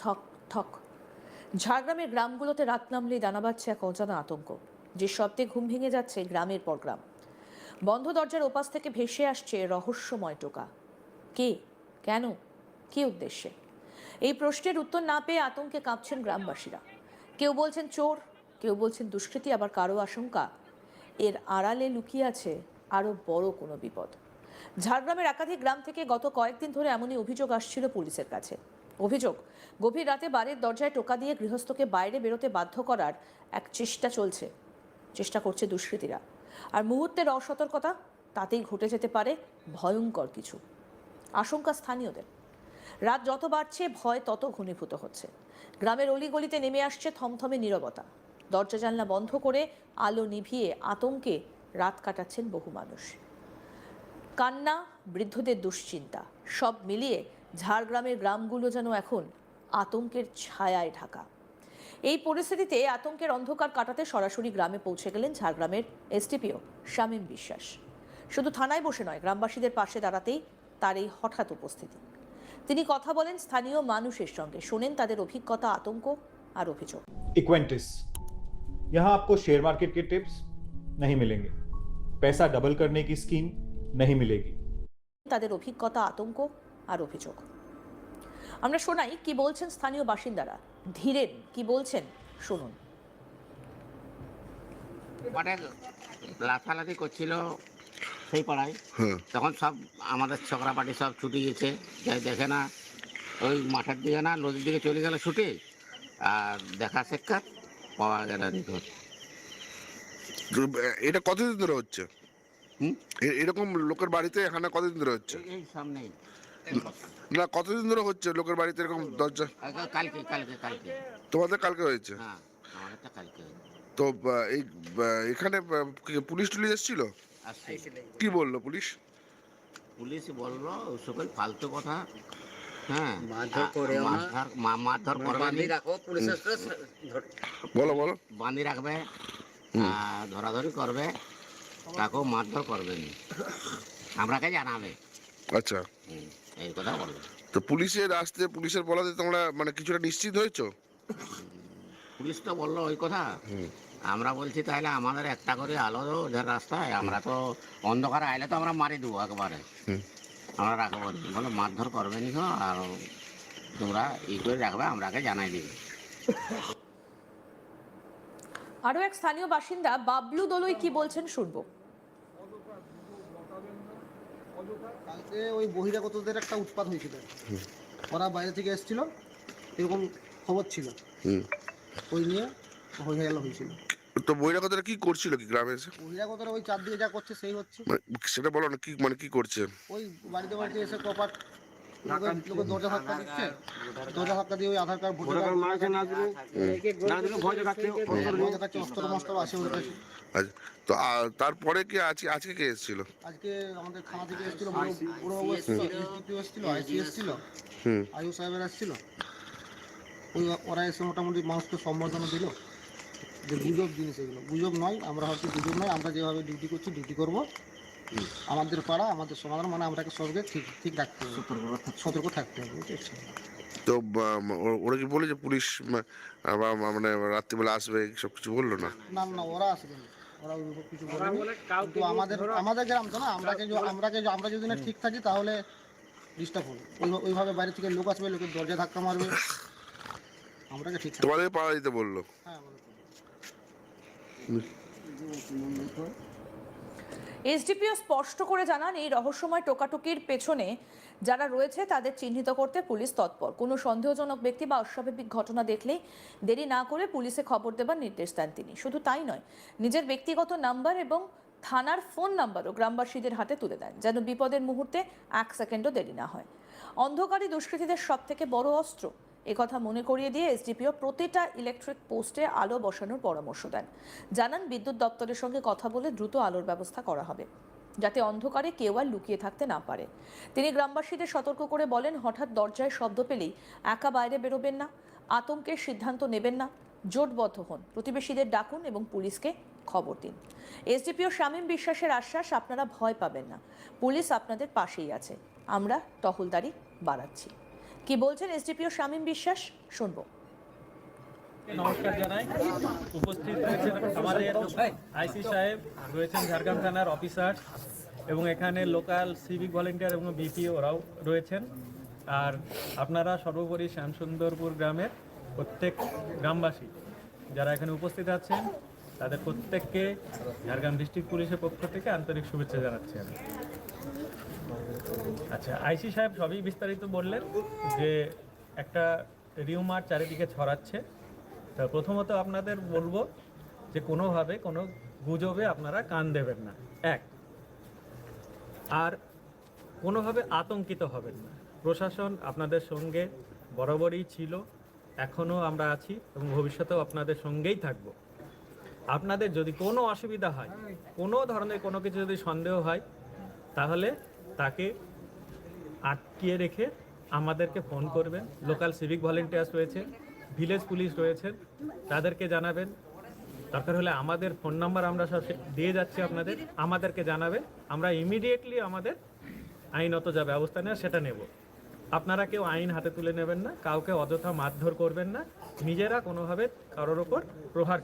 ঠক ঠক ঝাড়গ্রামের গ্রামগুলোতে রাত নামলেই দানা বাঁধছে এক অজানা আতঙ্ক। যে শব্দে ঘুম ভেঙে যাচ্ছে গ্রামের পর গ্রাম। বন্ধ দরজার ওপাশ থেকে ভেসে আসছে রহস্যময় টোকা। কে? কেন? কি উদ্দেশ্যে? এই প্রশ্নের উত্তর না পেয়ে আতঙ্কে কাঁপছেন গ্রামবাসীরা। কেউ বলছেন চোর, কেউ বলছেন দুষ্কৃতী, আবার কারও আশঙ্কা। এর আড়ালে লুকিয়ে আছে আরও বড় কোনো বিপদ। ঝাড়গ্রামের একাধিক গ্রাম থেকে গত কয়েকদিন ধরে এমনই অভিযোগ আসছিল পুলিশের কাছে। অভিযোগ। গভীর রাতে বাড়ির দরজায় টোকা দিয়ে গৃহস্থকে বাইরে বেরোতে বাধ্য করার এক চেষ্টা চলছে। চেষ্টা করছে দুষ্কৃতীরা। আর মুহূর্তের অসতর্কতা তাতেই ঘটে যেতে পারে ভয়ঙ্কর কিছু। আশঙ্কা স্থানীয়দের। রাত যত বাড়ছে, ভয় তত ঘনীভূত হচ্ছে। গ্রামের অলিগলিতে নেমে আসছে থমথমে নীরবতা। দরজা জানলা বন্ধ করে আলো নিভিয়ে আতঙ্কে রাত কাটাচ্ছেন বহু মানুষ। কান্না, বৃদ্ধদের দুশ্চিন্তা, সব মিলিয়ে ঝাড়গ্রামের গ্রামগুলো যেন এখন আতঙ্কের ছায়ায় ঢাকা এই পরিস্থিতিতে আতঙ্কের অন্ধকার কাটাতে সরাসরি গ্রামে পৌঁছে গেলেন ঝাড়গ্রামের এসডিপিও শামীম বিশ্বাস শুধু থানায় বসে নয় গ্রামবাসীদের পাশে দাঁড়াতেই তার এই হঠাৎ উপস্থিতি তিনি কথা বলেন স্থানীয় মানুষের সঙ্গে শোনেন তাদের অভিজ্ঞতা আতঙ্ক আর অভিযোগ इक्वेंटिस यहाँ आपको शेयर मार्केट के टिप्स नहीं मिलेंगे पैसा डबल करने की स्कीम नहीं मिलेगी তাদের অভিজ্ঞতা আতঙ্ক আর অভিযোগ। আমরা শোনাই কি বলছেন স্থানীয় বাসিন্দারা। ধীরেন কি বলছেন? শুনুন। মানে লাফালাফি করছিল সেই পাড়ায়। হ্যাঁ। তখন সব আমাদের ছোকরা পাটি সব ছুটে গেছে যাই দেখে না ওই মাঠের দিকে না নদীর দিকে চলে গেল ছুটে। আর দেখা সাক্ষাৎ পাওয়া গেল নিখোঁজ এটা কতদিন ধরে হচ্ছে? হুম? এরকম লোকের বাড়িতে এখানে কতদিন ধরে হচ্ছে? এই- এই সামনেই। না কতদিন ধরে হচ্ছে? লোকের বাড়িতে এরকম দরজা? কালকে কালকে কালকে। তোমাদের কালকে হয়েছে? হ্যাঁ আমাদেরটা কালকে তো এই এখানে পুলিশ টুলিশ এসেছিল? কি বলল পুলিশ? পুলিশ বলল সকল ফালতু কথা। হ্যাঁ মারধর করবে। রাখো পুলিশ বলো বলো। বান্ধি রাখবে ধরাধরি করবে কাকেও মারধর করবে নি। আমরাকে জানাবে? আচ্ছা। হুম, এই কথা বলবে। তো পুলিশের আসতে পুলিশের বলাতে তোমরা মানে কিছুটা নিশ্চিত হয়েছো? পুলিশ তো বলল ওই কথা। আমরা বলছি তাহলে আমাদের একটা করে আলো রাস্তায়। আমরা তো অন্ধকারে আইলে তো আমরা মারি দেবো একবারে। হুম। আমরা রাখব। বলো মারধর করবে নি আর তোমরা ই করে রাখবে আমরাকে জানাই দিবে। আরও এক স্থানীয় বাসিন্দা বাবলু দলুই কি বলছেন শুনব। কালকে ওই বহিরাগতদের একটা উৎপাত হয়েছিল। ওরা বাইরে থেকে এসেছিল এরকম খবর ছিল। ওই নিয়ে হয়ে গেল হয়েছিল। তো বহিরাগতরা কি করছিল কি গ্রামে এসে? বহিরাগতরা ওই চারদিকে যা করছে সেই হচ্ছে। মানে সেটা বলো না কি মানে কি করছে? ওই বাড়িতে বাড়িতে এসে কপাট লোকের দরজা ধাক্কা দিচ্ছে। দরজা ধাক্কা দিয়ে ওই আধার কার্ড ভোটার কার্ড ভয় দেখাচ্ছে অস্ত্র মস্ত্র আছে ওদের কাছে আচ্ছা। তো তারপরে কি আজকে আজকে কে এসেছিল? আজকে আমাদের থানা থেকে এসেছিল এসেছিল এসডিপিও এসেছিল? আইসি এসেছিল? হুম। আয়ু সাহেবের এসেছিল? ওই ওরা এসে মোটামুটি মানুষকে সম্বর্ধনা দিল যে গুজব জিনিস এগুলো। গুজব নয় আমরা হয়তো গুজব নয় আমরা যেভাবে ডিউটি করছি ডিউটি করব। আমাদের পাড়া আমাদের সমাধান মানে আমরাকে সবকে ঠিক ঠিক রাখতে হবে। সতর্ক থাকতে হবে। বুঝতে তো ওরা কি বলে যে পুলিশ মানে রাত্রিবেলা আসবে সব কিছু বলল না? না না ওরা আসবে না। ওরা ওইভাবে কিছু বলেনি। কিন্তু আমাদের আমাদের গ্রাম তো না আমরাকে য- আমরাকে আমরা যদি না ঠিক থাকি তাহলে ডিস্টার্ব হবে। ওই- ওইভাবে বাইরে থেকে লোক আসবে লোকের দরজা ধাক্কা মারবে। আমরাকে ঠিক তোমাদের পাড়া দিতে বলল। হ্যাঁ আমাদের এসডিপিও স্পষ্ট করে জানান, এই রহস্যময় টোকাটুকির পেছনে যারা রয়েছে তাদের চিহ্নিত করতে পুলিশ তৎপর। কোনো সন্দেহজনক ব্যক্তি বা অস্বাভাবিক ঘটনা দেখলেই দেরি না করে পুলিশে খবর দেবার নির্দেশ দেন তিনি। শুধু তাই নয়, নিজের ব্যক্তিগত নাম্বার এবং থানার ফোন নাম্বারও গ্রামবাসীদের হাতে তুলে দেন, যেন বিপদের মুহূর্তে এক সেকেন্ডও দেরি না হয়। অন্ধকারী দুষ্কৃতীদের সব থেকে বড় অস্ত্র একথা মনে করিয়ে দিয়ে এসডিপিও প্রতিটা ইলেকট্রিক পোস্টে আলো বসানোর পরামর্শ দেন। জানান বিদ্যুৎ দপ্তরের সঙ্গে কথা বলে দ্রুত আলোর ব্যবস্থা করা হবে, যাতে অন্ধকারে কেউ আর লুকিয়ে থাকতে না পারে। তিনি গ্রামবাসীদের সতর্ক করে বলেন, হঠাৎ দরজায় শব্দ পেলেই একা বাইরে বেরোবেন না, আতঙ্কের সিদ্ধান্ত নেবেন না, জোটবদ্ধ হন, প্রতিবেশীদের ডাকুন এবং পুলিশকে খবর দিন। এসডিপিও শামীম বিশ্বাসের আশ্বাস, আপনারা ভয় পাবেন না, পুলিশ আপনাদের পাশেই আছে। আমরা টহলদারি বাড়াচ্ছি। কি বলছেন এসডিপিও শামীম বিশ্বাস? শুনব। নমস্কার জানাই। উপস্থিত রয়েছেন আমাদের আইসি সাহেব, রয়েছেন ঝাড়গ্রাম থানার অফিসার, এবং এখানে লোকাল সিভিক ভলেন্টিয়ার এবং বিপিও ওরাও রয়েছেন। আর আপনারা সর্বোপরি শ্যামসুন্দরপুর গ্রামের প্রত্যেক গ্রামবাসী যারা এখানে উপস্থিত আছেন, তাদের প্রত্যেককে ঝাড়গ্রাম ডিস্ট্রিক্ট পুলিশের পক্ষ থেকে আন্তরিক শুভেচ্ছা জানাচ্ছি আমি। আচ্ছা আইসি সাহেব সবই বিস্তারিত বললেন যে একটা রিউমার চারিদিকে ছড়াচ্ছে। তা প্রথমত আপনাদের বলব যে কোনোভাবে কোনো গুজবে আপনারা কান দেবেন না। এক। আর কোনোভাবে আতঙ্কিত হবেন না। প্রশাসন আপনাদের সঙ্গে বরাবরই ছিল, এখনও আমরা আছি এবং ভবিষ্যতেও আপনাদের সঙ্গেই থাকব। আপনাদের যদি কোনো অসুবিধা হয়, কোনো ধরনের কোনো কিছু যদি সন্দেহ হয়, তাহলে তাকে আটকিয়ে রেখে আমাদেরকে ফোন করবেন। লোকাল সিভিক ভলেন্টিয়ার্স রয়েছে ভিলেজ পুলিশ রয়েছেন, তাদেরকে জানাবেন। দরকার হলে আমাদের ফোন নাম্বার আমরা সব দিয়ে যাচ্ছি আপনাদের, আমাদেরকে জানাবেন। আমরা ইমিডিয়েটলি আমাদের আইনত যা ব্যবস্থা নেওয়া সেটা নেব। আপনারা কেউ আইন হাতে তুলে নেবেন না, কাউকে অযথা মারধর করবেন না। নিজেরা কোনোভাবে কারোর ওপর প্রহার